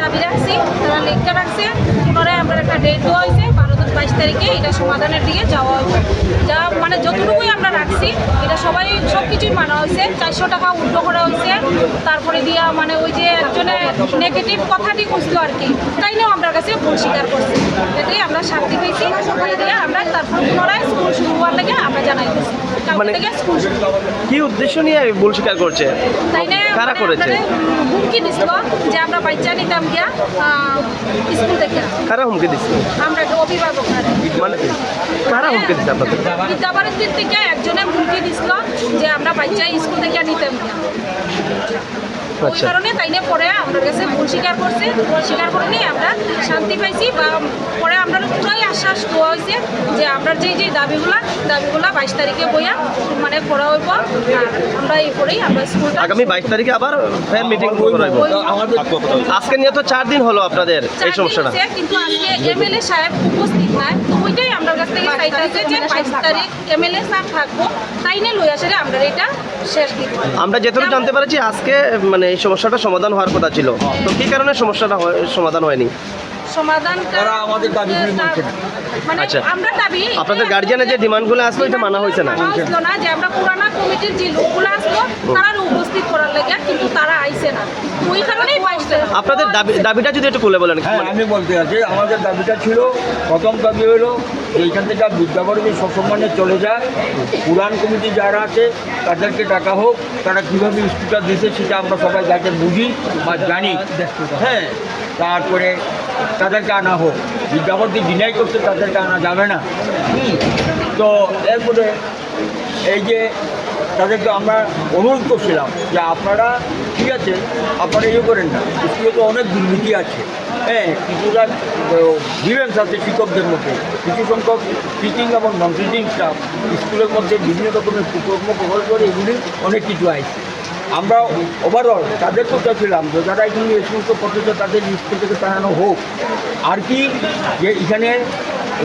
দাবি রাখছি, তারা লেখা রাখছে। পুনরায় আমরা একটা ডেট দেওয়া হয়েছে, বারো বাইশ তারিখে এটা সমাধানের দিকে যাওয়া হবে যা মানে যতটুকুই আমরা রাখছি, এটা সবাই সব কিছুই মানা হয়েছে। চারশো টাকা উল্টো করা হয়েছে, তারপরে দিয়া মানে ওই যে একজনের নেগেটিভ কথাটি বুঝলো আর কি, তাই নিয়েও আমরা কাছে ভুল স্বীকার করছি। এটাই আমরা শান্তি পেয়েছি দিয়ে আমরা তারপর পুনরায় স্কুল শুরু হওয়ার লাগে আমরা জানাই দিচ্ছি কালকে মানে- কি উদ্দেশ্য নিয়ে ভুল স্বীকার করছে? কারা মানে করেছে? হুমকি দিছিল যে আমরা বাচ্চা নিতাম গিয়া স্কুল থেকে। কারা হুমকি দিচ্ছে আমরা অভিভাবক মানে কারা হুমকি দিচ্ছে আপনাদের? বিদ্যাবাড়ির থেকে একজনে হুমকি দিছিল যে আমরা বাচ্চা স্কুল থেকে নিতাম গিয়া। ওই আচ্ছা। কারণে তাই নিয়ে পরে আমরা কাছে ভুল স্বীকার করছি। ভুল স্বীকার করে নিয়ে আমরা শান্তি পাইছি বা আশ্বাস দেওয়া হয়েছে যে আমরা যে যে দাবিগুলা দাবিগুলা বাইশ তারিখে বইয়া মানে করা হইব আর আমরা এই করেই আমরা স্কুলটা আগামী বাইশ তারিখে আবার ফের মিটিং আজকে নিয়ে তো চার দিন হলো আপনাদের এই সমস্যাটা। কিন্তু আজকে এমএলএ সাহেব উপস্থিত নাই। তো ওইটাই আমরা কাছ থেকে চাইতেছে যে বাইশ তারিখ এমএলএ সাহেব থাকব তাই নিয়ে লই আসলে আমরা এটা শেষ আমরা যেটুকু জানতে পেরেছি আজকে মানে এই সমস্যাটা সমাধান হওয়ার কথা ছিল। তো কি কারণে সমস্যাটা হয়- সমাধান হয়নি? সমাধানটা তারা আমাদের দাবিগুলি মানছে না। মানে আচ্ছা। আমরা দাবি আপনাদের গার্জিয়ানের যে ডিমান্ডগুলো আসলো এটা মানা হয়েছে না না যে আমরা পুরানা কমিটির যে লোকগুলো আসলো তারা উপস্থিত করার লাগে কিন্তু তারা আইছে না। ওই কারণেই আপনাদের দাবি দাবিটা যদি একটু খুলে বলেন হ্যাঁ আমি বলতে চাচ্ছি আমাদের দাবিটা ছিল প্রথম দাবি হলো এইখান থেকে বিদ্যাবর্গে সসম্মানে চলে যায়। পুরান কমিটি যারা আছে তাদেরকে ডাকা হোক তারা কীভাবে স্কুলটা দিতে সেটা আমরা সবাই যাতে বুঝি বা জানি। হ্যাঁ তারপরে তাদেরকে আনা হোক। বিদ্যাপতি ডিনাই করতে তাদেরকে আনা যাবে না। হুম। তো এরপরে এই যে তাদেরকে আমরা অনুরোধ করছিলাম যে আপনারা ঠিক আছে, আপনারা ইয়ে করেন না। স্কুলে তো অনেক দুর্নীতি আছে। হ্যাঁ কিছুটা ভিভেন্স আছে শিক্ষকদের মধ্যে। কিছু সংখ্যক টিচিং এবং নন টিচিং স্টাফ স্কুলের মধ্যে বিভিন্ন রকমের কুকর্ম প্রকল্প করে এগুলি অনেক কিছু আছে। আমরা ওভারঅল তাদেরকেও চাচ্ছিলাম যে যারা এখানে এই সমস্ত করতেছে, তাদের স্কুল থেকে তাড়ানো হোক। আর কি, যে এখানে